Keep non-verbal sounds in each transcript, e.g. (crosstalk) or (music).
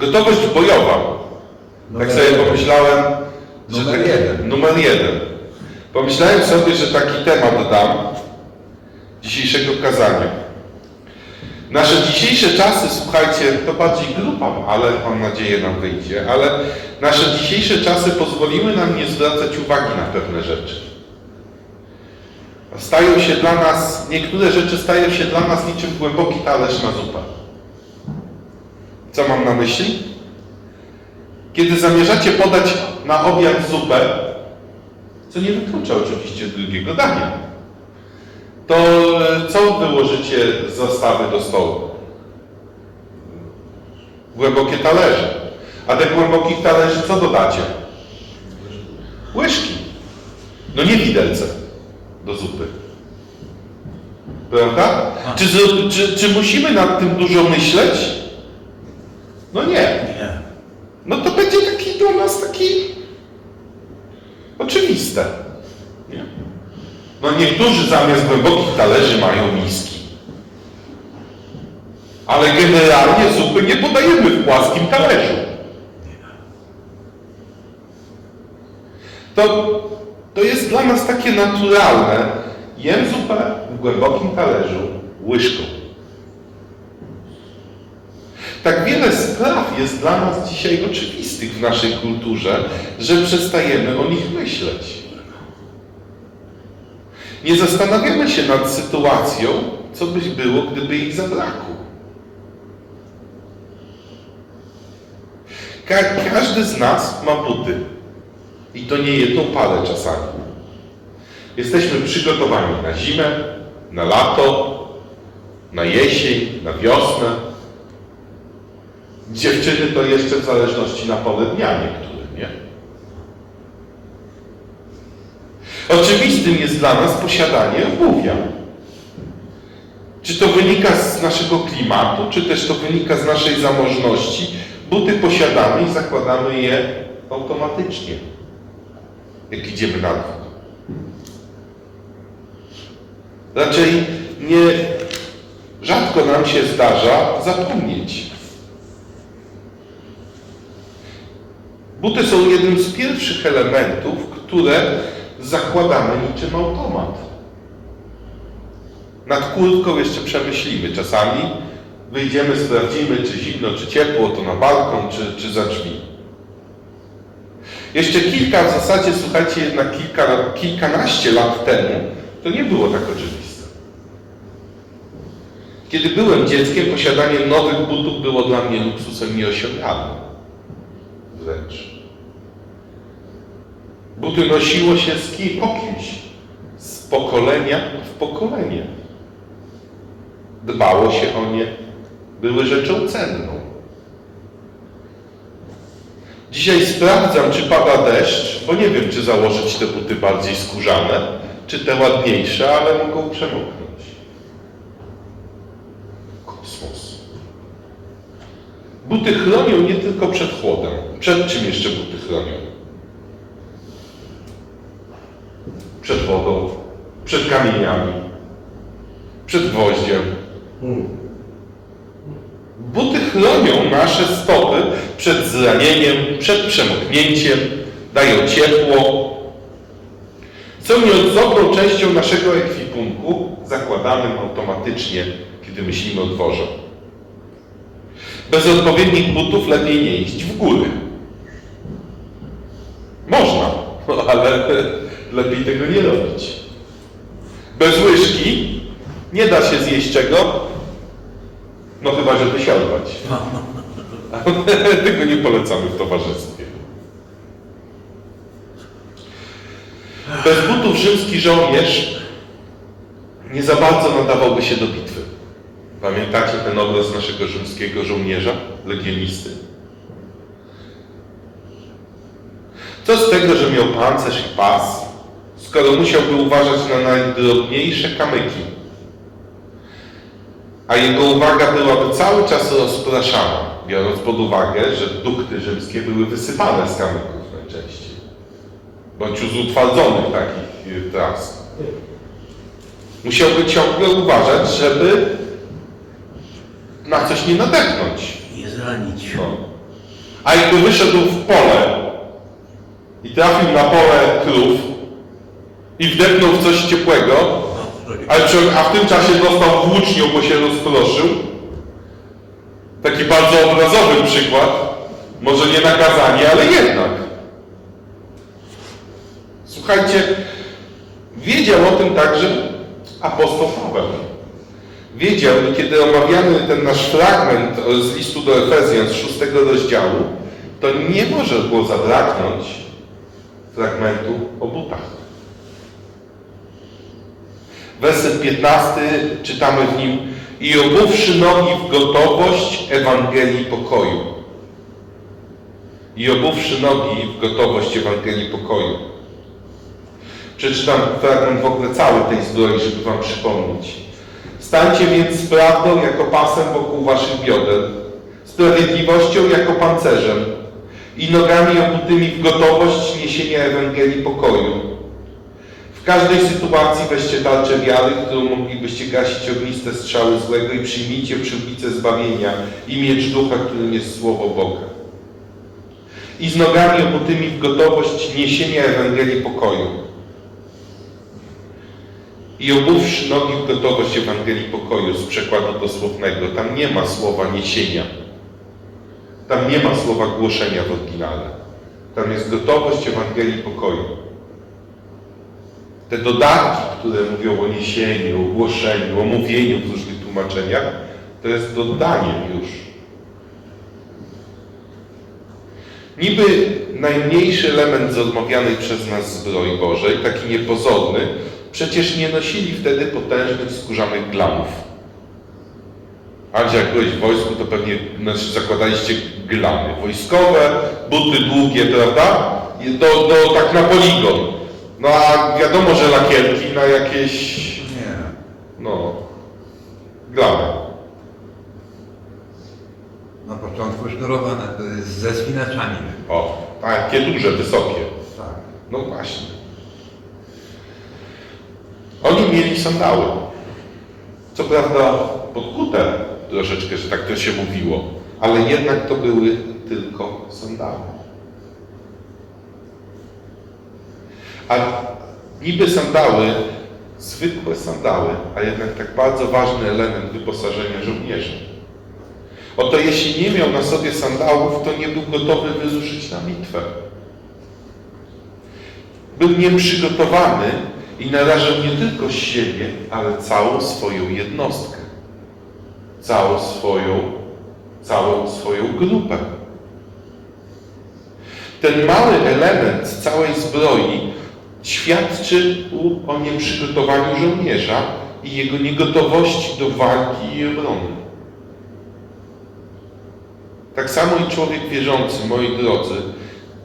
Gotowość bojowa. Tak Numer sobie jeden. pomyślałem, że Numer taki- jeden. Numer jeden. Pomyślałem sobie, że taki temat dam dzisiejszego kazania. Nasze dzisiejsze czasy, słuchajcie, to bardziej grupa, ale mam nadzieję nam wyjdzie, ale nasze dzisiejsze czasy pozwoliły nam nie zwracać uwagi na pewne rzeczy. Stają się dla nas, niektóre rzeczy stają się dla nas niczym głęboki talerz na zupę. Co mam na myśli? Kiedy zamierzacie podać na obiad zupę, co nie wyklucza oczywiście drugiego dania, to e, co wyłożycie z zastawy do stołu? Głębokie talerze. A te głębokich talerzy co dodacie? Łyżki. No nie widelce do zupy. Prawda? Czy, czy, czy musimy nad tym dużo myśleć? No nie. Nie. No to będzie taki dla nas taki oczywiste. Nie? No niektórzy zamiast głębokich talerzy mają miski. Ale generalnie zupy nie podajemy w płaskim talerzu. To, to jest dla nas takie naturalne. Jem zupę w głębokim talerzu łyżką. Tak wiele spraw jest dla nas dzisiaj oczywistych w naszej kulturze, że przestajemy o nich myśleć. Nie zastanawiamy się nad sytuacją, co byś było, gdyby ich zabrakło. Ka- każdy z nas ma buty. I to nie jedną parę czasami. Jesteśmy przygotowani na zimę, na lato, na jesień, na wiosnę. Dziewczyny to jeszcze w zależności na porę dnia niektóre, nie? Oczywistym jest dla nas posiadanie obuwia. Czy to wynika z naszego klimatu, czy też to wynika z naszej zamożności. Buty posiadamy i zakładamy je automatycznie, jak idziemy na dwór. Raczej nie rzadko nam się zdarza zapomnieć. Buty są jednym z pierwszych elementów, które zakładamy niczym automat. Nad kurtką jeszcze przemyślimy. Czasami wyjdziemy, sprawdzimy, czy zimno, czy ciepło, to na balkon, czy, czy za drzwi. Jeszcze kilka, w zasadzie, słuchajcie, jednak kilka, kilkanaście lat temu, to nie było tak oczywiste. Kiedy byłem dzieckiem, posiadanie nowych butów było dla mnie luksusem nieosiągalnym. Wręcz. Buty nosiło się z kim, kimś. Z pokolenia w pokolenie. Dbało się o nie. Były rzeczą cenną. Dzisiaj sprawdzam, czy pada deszcz, bo nie wiem, czy założyć te buty bardziej skórzane, czy te ładniejsze, ale mogą przemoknąć. Kosmos. Buty chronią nie tylko przed chłodem. Przed czym jeszcze buty chronią? Przed wodą, przed kamieniami, przed gwoździem. Buty chronią nasze stopy przed zranieniem, przed przemoknięciem, dają ciepło. Są nieodzowną częścią naszego ekwipunku, zakładanym automatycznie, kiedy myślimy o dworze. Bez odpowiednich butów lepiej nie iść w góry. Można, (laughs) ale lepiej tego nie robić. Bez łyżki nie da się zjeść czego, no chyba, że wysiadać. (laughs) Tego nie polecamy w towarzystwie. Bez butów rzymski żołnierz nie za bardzo nadawałby się do bitwy. Pamiętacie ten obraz naszego rzymskiego żołnierza, legionisty? Co z tego, że miał pancerz i pas, skoro musiałby uważać na najdrobniejsze kamyki, a jego uwaga byłaby cały czas rozpraszana, biorąc pod uwagę, że dukty rzymskie były wysypane z kamyków najczęściej, bądź z utwardzonych takich y, tras. Musiałby ciągle uważać, żeby na coś nie nadepnąć. Nie zranić. No. A jakby wyszedł w pole i trafił na pole krów i wdepnął w coś ciepłego, a, przy- a w tym czasie dostał włócznią, bo się rozproszył. Taki bardzo obrazowy przykład. Może nie nakazanie, ale jednak. Słuchajcie, wiedział o tym także apostoł Paweł. Wiedział kiedy omawiamy ten nasz fragment z listu do Efezjan z szóstego rozdziału, to nie może było zabraknąć fragmentu o butach. Werset 15 czytamy w nim i obuwszy nogi w gotowość Ewangelii pokoju. I obuwszy nogi w gotowość Ewangelii pokoju. Przeczytam fragment w ogóle cały tej zbroi, żeby wam przypomnieć. Stańcie więc z prawdą jako pasem wokół waszych bioder, sprawiedliwością jako pancerzem i nogami obutymi w gotowość niesienia Ewangelii pokoju. W każdej sytuacji weźcie tarczę wiary, którą moglibyście gasić ogniste strzały złego i przyjmijcie przyłbicę zbawienia i miecz ducha, którym jest Słowo Boga. I z nogami obutymi w gotowość niesienia Ewangelii pokoju. I obówszy nogi w gotowość Ewangelii pokoju z przekładu dosłownego. Tam nie ma słowa niesienia. Tam nie ma słowa głoszenia w oryginale. Tam jest gotowość Ewangelii pokoju. Te dodatki, które mówią o niesieniu, o głoszeniu, o mówieniu w różnych tłumaczeniach, to jest dodanie już. Niby najmniejszy element z odmawianej przez nas zbroi Bożej, taki niepozorny, przecież nie nosili wtedy potężnych skórzanych glamów. A gdzie jak byłeś w wojsku, to pewnie znaczy, zakładaliście glamy wojskowe, buty długie, prawda? Do, do, tak na poligon. No a wiadomo, że lakierki na jakieś, Nie. no, glamy. Na początku sznurowane, to jest ze spinaczami. O, takie duże, wysokie. Tak. No właśnie. Oni mieli sandały. Co prawda podkute troszeczkę, że tak to się mówiło, ale jednak to były tylko sandały. A niby sandały, zwykłe sandały, a jednak tak bardzo ważny element wyposażenia żołnierza. Oto jeśli nie miał na sobie sandałów, to nie był gotowy wyruszyć na bitwę. Był nieprzygotowany i narażał nie tylko siebie, ale całą swoją jednostkę. Całą swoją, całą swoją grupę. Ten mały element całej zbroi świadczy o nieprzygotowaniu żołnierza i jego niegotowości do walki i obrony. Tak samo i człowiek wierzący, moi drodzy,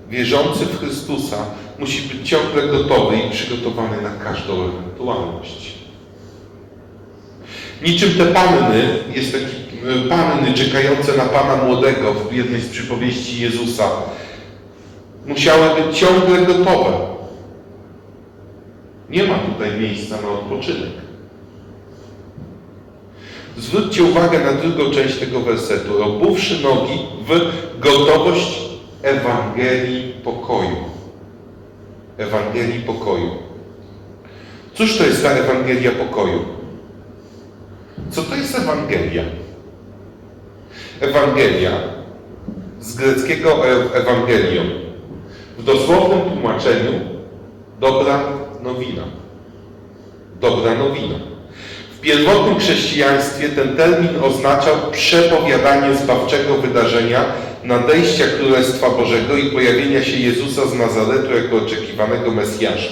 wierzący w Chrystusa, musi być ciągle gotowy i przygotowany na każdą ewentualność. Niczym te panny, jest taki e, panny czekające na Pana Młodego w jednej z przypowieści Jezusa, musiały być ciągle gotowe. Nie ma tutaj miejsca na odpoczynek. Zwróćcie uwagę na drugą część tego wersetu. Obuwszy nogi w gotowość Ewangelii pokoju. Ewangelii pokoju. Cóż to jest ta Ewangelia pokoju? Co to jest Ewangelia? Ewangelia z greckiego e- Ewangelium w dosłownym tłumaczeniu dobra nowina. Dobra nowina. W pierwotnym chrześcijaństwie ten termin oznaczał przepowiadanie zbawczego wydarzenia, nadejścia Królestwa Bożego i pojawienia się Jezusa z Nazaretu jako oczekiwanego Mesjasza.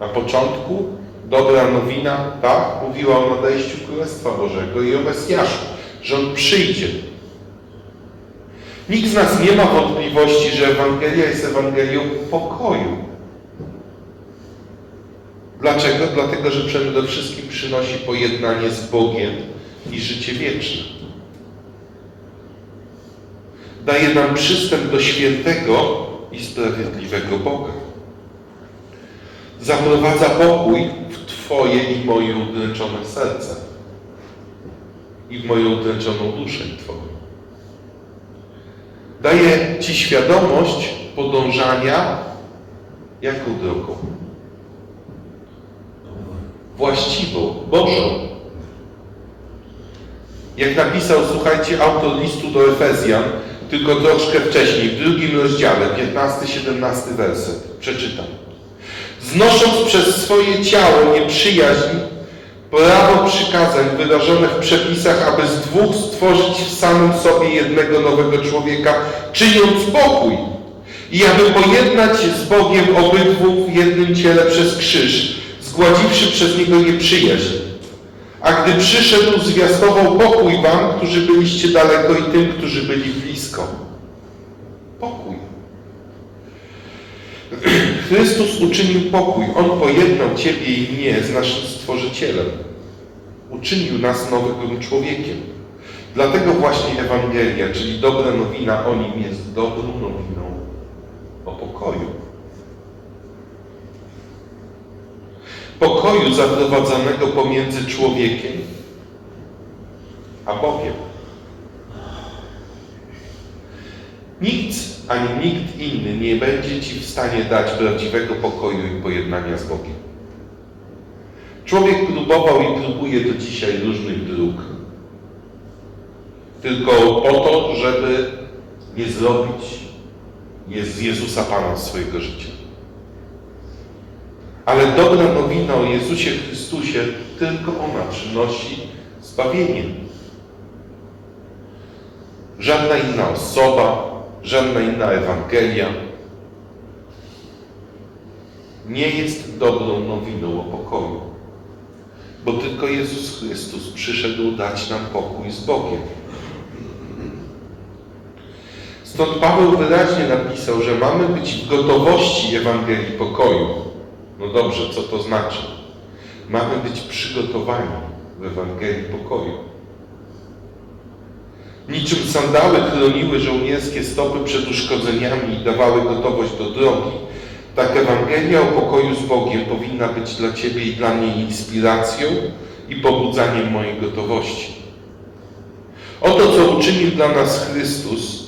Na początku dobra nowina, tak, mówiła o nadejściu Królestwa Bożego i o Mesjaszu, że On przyjdzie. Nikt z nas nie ma wątpliwości, że Ewangelia jest Ewangelią pokoju. Dlaczego? Dlatego, że przede wszystkim przynosi pojednanie z Bogiem i życie wieczne. Daje nam przystęp do świętego i sprawiedliwego Boga. Zaprowadza pokój w Twoje i moje udręczone serce i w moją udręczoną duszę Twoją. Ci świadomość podążania jaką drogą? Właściwą, Bożą. Jak napisał, słuchajcie, autor listu do Efezjan, tylko troszkę wcześniej, w drugim rozdziale, 15-17 werset. Przeczytam. Znosząc przez swoje ciało nieprzyjaźń, prawo przykazań wyrażone w przepisach, aby z dwóch stworzyć w samym sobie jednego nowego człowieka, czyniąc pokój i aby pojednać z Bogiem obydwu w jednym ciele przez krzyż, zgładziwszy przez niego nieprzyjaźń. A gdy przyszedł, zwiastował pokój wam, którzy byliście daleko i tym, którzy byli blisko. Pokój. (clears throat) Chrystus uczynił pokój. On pojednał Ciebie i mnie z naszym Stworzycielem. Uczynił nas nowym człowiekiem. Dlatego właśnie Ewangelia, czyli dobra nowina o Nim jest dobrą nowiną o pokoju. Pokoju zaprowadzonego pomiędzy człowiekiem a Bogiem. Nikt ani nikt inny nie będzie Ci w stanie dać prawdziwego pokoju i pojednania z Bogiem. Człowiek próbował i próbuje do dzisiaj różnych dróg. Tylko po to, żeby nie zrobić z Jezusa Pana swojego życia. Ale dobra nowina o Jezusie Chrystusie, tylko ona przynosi zbawienie. Żadna inna osoba, żadna inna Ewangelia nie jest dobrą nowiną o pokoju. Bo tylko Jezus Chrystus przyszedł dać nam pokój z Bogiem. Stąd Paweł wyraźnie napisał, że mamy być w gotowości Ewangelii pokoju. Dobrze, co to znaczy? Mamy być przygotowani w Ewangelii pokoju. Niczym sandały chroniły żołnierskie stopy przed uszkodzeniami i dawały gotowość do drogi, tak Ewangelia o pokoju z Bogiem powinna być dla Ciebie i dla mnie inspiracją i pobudzaniem mojej gotowości. Oto, co uczynił dla nas Chrystus,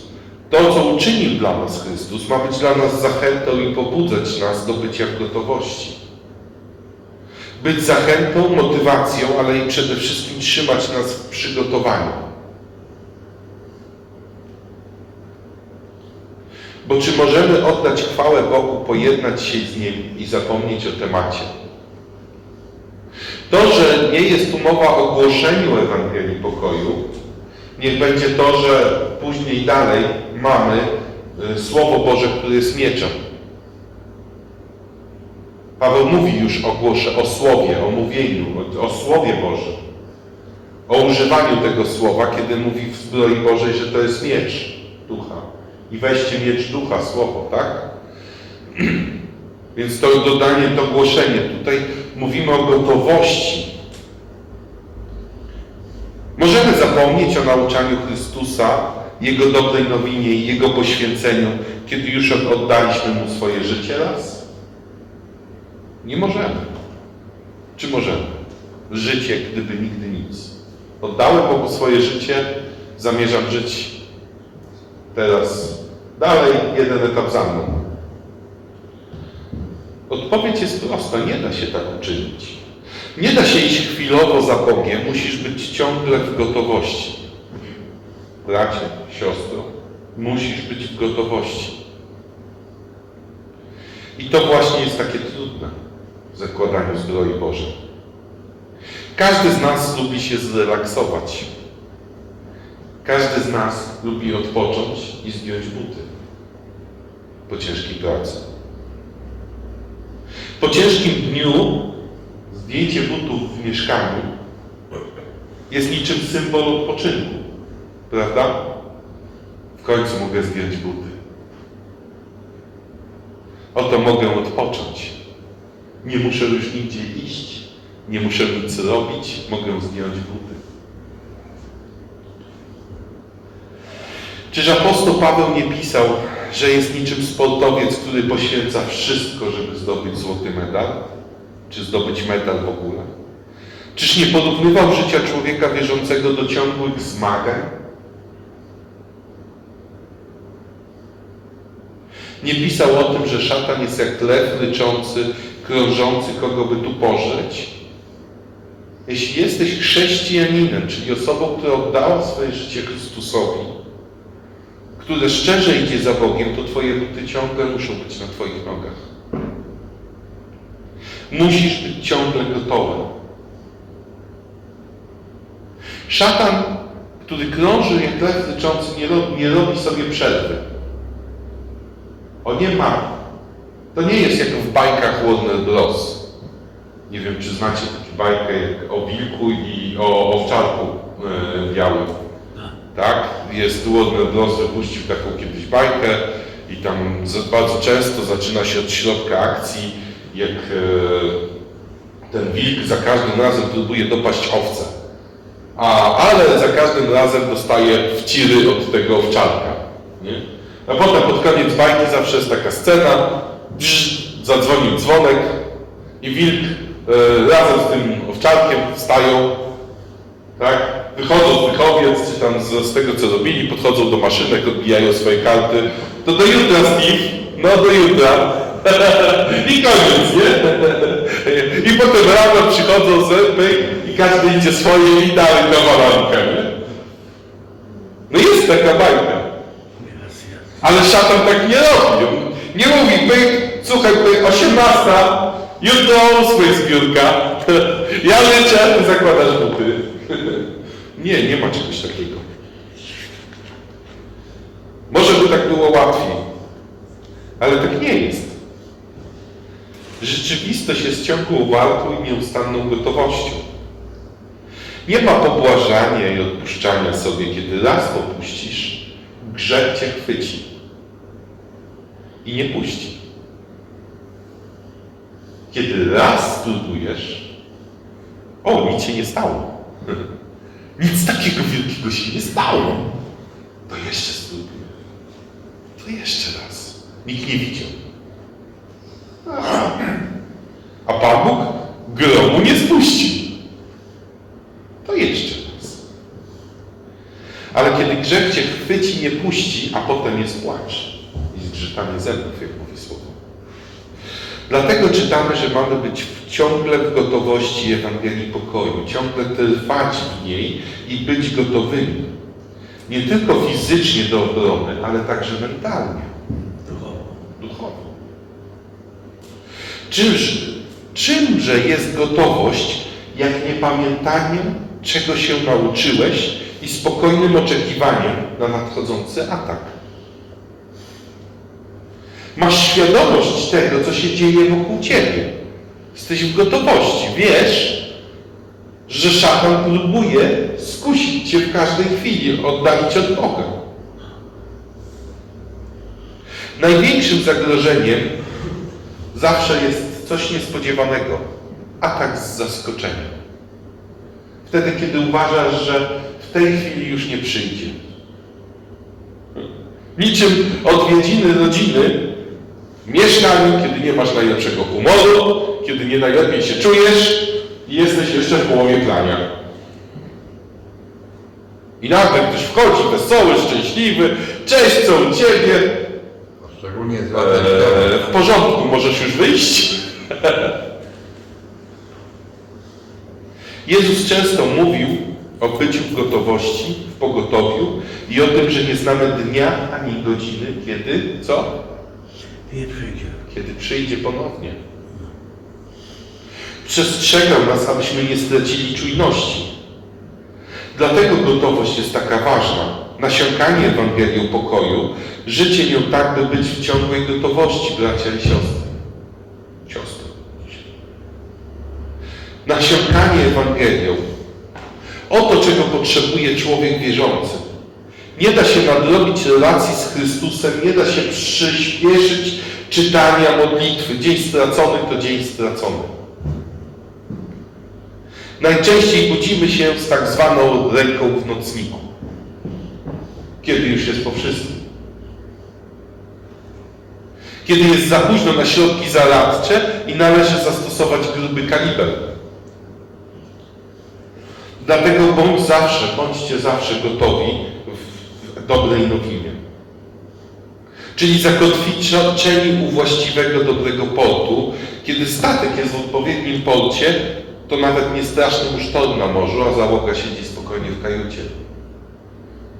to, co uczynił dla nas Chrystus, ma być dla nas zachętą i pobudzać nas do bycia w gotowości. Być zachętą, motywacją, ale i przede wszystkim trzymać nas w przygotowaniu. Bo czy możemy oddać chwałę Bogu, pojednać się z Nim i zapomnieć o temacie? To, że nie jest tu mowa o głoszeniu Ewangelii pokoju, niech będzie to, że później dalej mamy y, Słowo Boże, które jest mieczem. Paweł mówi już o głosze, o słowie, o mówieniu, o, o Słowie Bożym. O używaniu tego słowa, kiedy mówi w zbroi Bożej, że to jest miecz ducha. I weźcie miecz ducha, słowo, tak? (clears throat) Więc to dodanie, to głoszenie. Tutaj mówimy o gotowości. Możemy zapomnieć o nauczaniu Chrystusa, Jego dobrej nowinie i Jego poświęceniu, kiedy już oddaliśmy Mu swoje życie raz? Nie możemy. Czy możemy? Życie, gdyby nigdy nic. Oddałem Bogu swoje życie, zamierzam żyć teraz dalej, jeden etap za mną. Odpowiedź jest prosta, nie da się tak uczynić. Nie da się iść chwilowo za Bogiem, musisz być ciągle w gotowości. Bracie, siostro, musisz być w gotowości. I to właśnie jest takie trudne w zakładaniu zbroi Bożej. Każdy z nas lubi się zrelaksować. Każdy z nas lubi odpocząć i zdjąć buty po ciężkiej pracy. Po ciężkim dniu zdjęcie butów w mieszkaniu jest niczym symbol odpoczynku. Prawda? W końcu mogę zdjąć buty. Oto mogę odpocząć. Nie muszę już nigdzie iść, nie muszę nic robić, mogę zdjąć buty. Czyż apostoł Paweł nie pisał, że jest niczym sportowiec, który poświęca wszystko, żeby zdobyć złoty medal? Czy zdobyć medal w ogóle? Czyż nie porównywał życia człowieka wierzącego do ciągłych zmagań? Nie pisał o tym, że szatan jest jak lew ryczący, krążący, kogo by tu pożreć. Jeśli jesteś chrześcijaninem, czyli osobą, która oddała swoje życie Chrystusowi, które szczerze idzie za Bogiem, to Twoje buty ciągle muszą być na Twoich nogach. Musisz być ciągle gotowy. Szatan, który krąży jak lew ryczący, nie robi, nie robi sobie przerwy. On nie ma. To nie jest jak w bajkach Warner Bros. Nie wiem, czy znacie taką bajkę o wilku i o owczarku e, białym. Tak? Jest Warner Bros. wypuścił taką kiedyś bajkę i tam bardzo często zaczyna się od środka akcji, jak e, ten wilk za każdym razem próbuje dopaść owcę. A, ale za każdym razem dostaje wciry od tego owczarka. A potem pod koniec bajki zawsze jest taka scena, brz, zadzwonił dzwonek i wilk e, razem z tym owczarkiem wstają, tak? Wychodzą z czy tam z, z tego co robili, podchodzą do maszynek, odbijają swoje karty. To do jutra, Steve. No do jutra. (laughs) I koniec, nie? (laughs) I potem rano przychodzą zęby i każdy idzie swoje i dalej na warankę, nie? No jest taka bajka. Ale szatan tak nie robi. Nie mówi, pyk, słuchaj, pyk, 18, jutro o 8 zbiórka. Ja leczę, ty zakładasz buty. (laughs) Nie, nie ma czegoś takiego. Może by tak było łatwiej, ale tak nie jest. Rzeczywistość jest ciągłą walką i nieustanną gotowością. Nie ma pobłażania i odpuszczania sobie, kiedy raz popuścisz, grzech cię chwyci i nie puści. Kiedy raz spróbujesz, o, nic się nie stało. (laughs) Nic takiego wielkiego się nie stało. To jeszcze spróbuję. To jeszcze raz. Nikt nie widział. A Pan Bóg gromu nie spuści. To jeszcze raz. Ale kiedy grzech cię chwyci, nie puści, a potem jest płacz i zgrzytanie zębów, jak mówi słowo. Dlatego czytamy, że mamy być ciągle w gotowości Ewangelii pokoju, ciągle trwać w niej i być gotowymi. Nie tylko fizycznie do obrony, ale także mentalnie, duchowo. Czymże, czymże jest gotowość, jak niepamiętaniem, czego się nauczyłeś i spokojnym oczekiwaniem na nadchodzący atak? Masz świadomość tego, co się dzieje wokół ciebie. Jesteś w gotowości. Wiesz, że szatan próbuje skusić cię w każdej chwili, oddalić od Boga. Największym zagrożeniem zawsze jest coś niespodziewanego. Atak z zaskoczenia. Wtedy, kiedy uważasz, że w tej chwili już nie przyjdzie. Niczym odwiedziny rodziny w mieszkaniu, kiedy nie masz najlepszego humoru, kiedy nie najlepiej się czujesz i jesteś jeszcze w połowie plania. I nagle ktoś wchodzi wesoły, szczęśliwy, cześć, co u Ciebie? Szczególnie z Eee, w porządku, możesz już wyjść? (laughs) Jezus często mówił o byciu w gotowości, w pogotowiu i o tym, że nie znamy dnia ani godziny, kiedy, co? Nie przyjdzie. Kiedy przyjdzie ponownie. Przestrzegał nas, abyśmy nie stracili czujności. Dlatego gotowość jest taka ważna. Nasiąkanie Ewangelią pokoju, życie nią tak, by być w ciągłej gotowości, bracia i siostry. Siostry. Nasiąkanie Ewangelią. Oto, czego potrzebuje człowiek wierzący. Nie da się nadrobić relacji z Chrystusem, nie da się przyspieszyć czytania modlitwy. Dzień stracony to dzień stracony. Najczęściej budzimy się z tak zwaną ręką w nocniku. Kiedy już jest po wszystkim. Kiedy jest za późno na środki zaradcze i należy zastosować gruby kaliber. Dlatego bądź zawsze, bądźcie zawsze gotowi w, dobrej nowinie. Czyli zakotwiczeni u właściwego, dobrego portu. Kiedy statek jest w odpowiednim porcie, to nawet nie straszny mu sztorm na morzu, a załoga siedzi spokojnie w kajucie.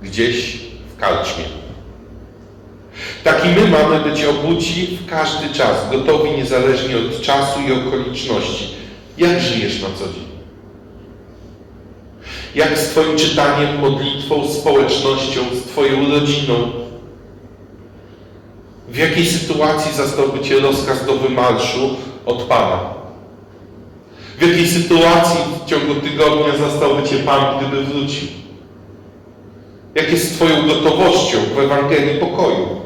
Gdzieś w karczmie. Tak i my mamy być obudzi w każdy czas, gotowi niezależnie od czasu i okoliczności. Jak żyjesz na co dzień? Jak z Twoim czytaniem, modlitwą, społecznością, z Twoją rodziną? W jakiej sytuacji zastałby Cię rozkaz do wymarszu od Pana? W jakiej sytuacji w ciągu tygodnia zastałby Cię Pan, gdyby wrócił? Jak jest z Twoją gotowością w Ewangelii pokoju?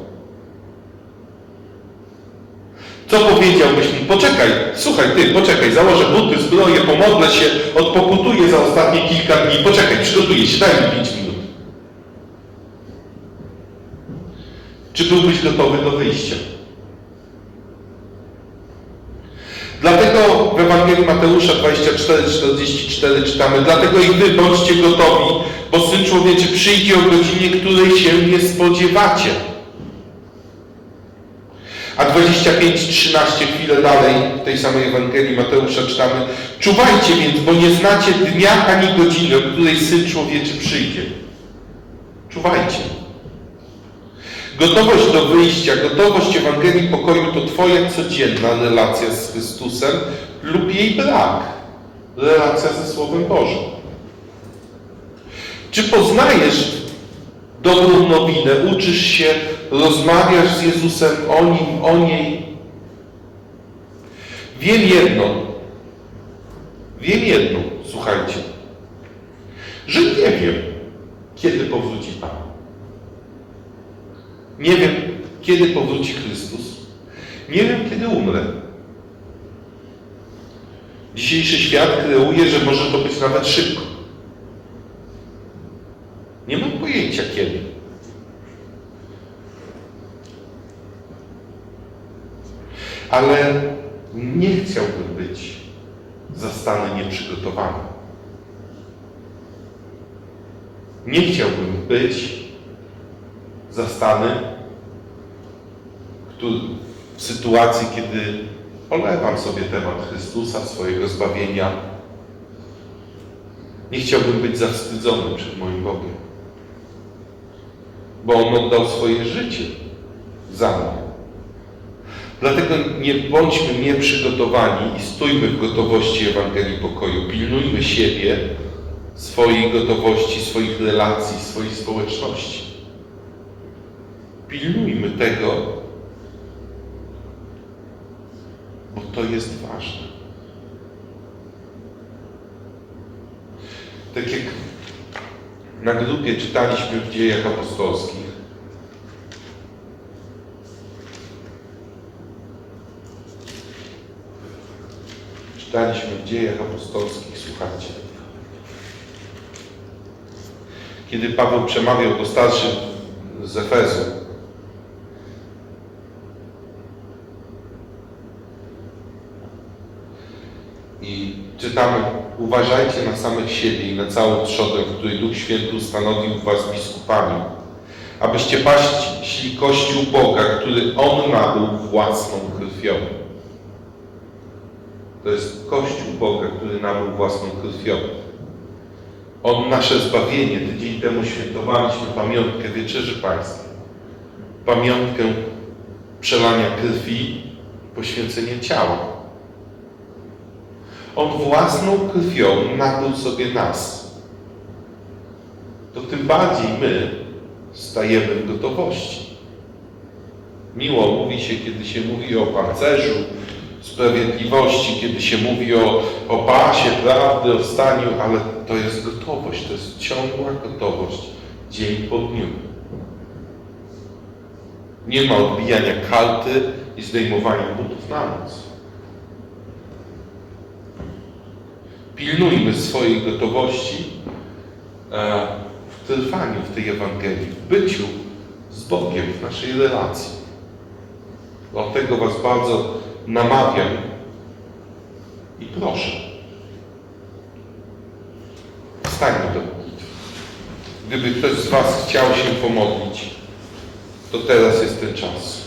Co powiedziałbyś mi? Poczekaj, słuchaj, ty, poczekaj, założę buty, zbroję, pomodlę się, odpokutuję za ostatnie kilka dni. Poczekaj, przygotuję się, daj mi pięć minut. Czy byłbyś gotowy do wyjścia? Dlatego w Ewangelii Mateusza 24-44 czytamy Dlatego i wy bądźcie gotowi, bo Syn Człowieczy przyjdzie o godzinie, której się nie spodziewacie. A 25-13 chwilę dalej w tej samej Ewangelii Mateusza czytamy Czuwajcie więc, bo nie znacie dnia ani godziny, o której Syn Człowieczy przyjdzie. Czuwajcie. Gotowość do wyjścia, gotowość Ewangelii Pokoju to Twoja codzienna relacja z Chrystusem lub jej brak. Relacja ze Słowem Bożym. Czy poznajesz dobrą nowinę, uczysz się, rozmawiasz z Jezusem o Nim, o niej? Wiem jedno. Wiem jedno, słuchajcie. Że nie wiem, kiedy powróci Pan. Nie wiem, kiedy powróci Chrystus. Nie wiem, kiedy umrę. Dzisiejszy świat kreuje, że może to być nawet szybko. Nie mam pojęcia kiedy. Ale nie chciałbym być zastany nieprzygotowany. Nie chciałbym być zastany w sytuacji, kiedy olewam sobie temat Chrystusa, swojego zbawienia. Nie chciałbym być zawstydzony przed moim Bogiem, bo On oddał swoje życie za mnie. Dlatego nie bądźmy nieprzygotowani i stójmy w gotowości Ewangelii Pokoju. Pilnujmy siebie, swojej gotowości, swoich relacji, swojej społeczności. Pilnujmy tego, bo to jest ważne. Tak jak na grupie czytaliśmy w dziejach apostolskich, czytaliśmy w dziejach apostolskich, słuchajcie. Kiedy Paweł przemawiał do starszych z Efezu, I czytamy, uważajcie na samych siebie i na całą trzodę, w której Duch Święty ustanowił was biskupami, abyście paśli Kościół Boga, który On nabył własną krwią. To jest Kościół Boga, który nabył własną krwią. On nasze zbawienie, tydzień temu świętowaliśmy pamiątkę Wieczerzy Pańskiej. Pamiątkę przelania krwi, poświęcenia ciała. On własną krwią nabył sobie nas. To tym bardziej my stajemy w gotowości. Miło mówi się, kiedy się mówi o pancerzu sprawiedliwości, kiedy się mówi o, o pasie prawdy, o staniu, ale to jest gotowość, to jest ciągła gotowość dzień po dniu. Nie ma odbijania karty i zdejmowania butów na noc. Pilnujmy swojej gotowości e, w trwaniu w tej Ewangelii, w byciu z Bogiem, w naszej relacji. O tego Was bardzo namawiam i proszę. Wstańmy do modlitwy. Gdyby ktoś z Was chciał się pomodlić, to teraz jest ten czas.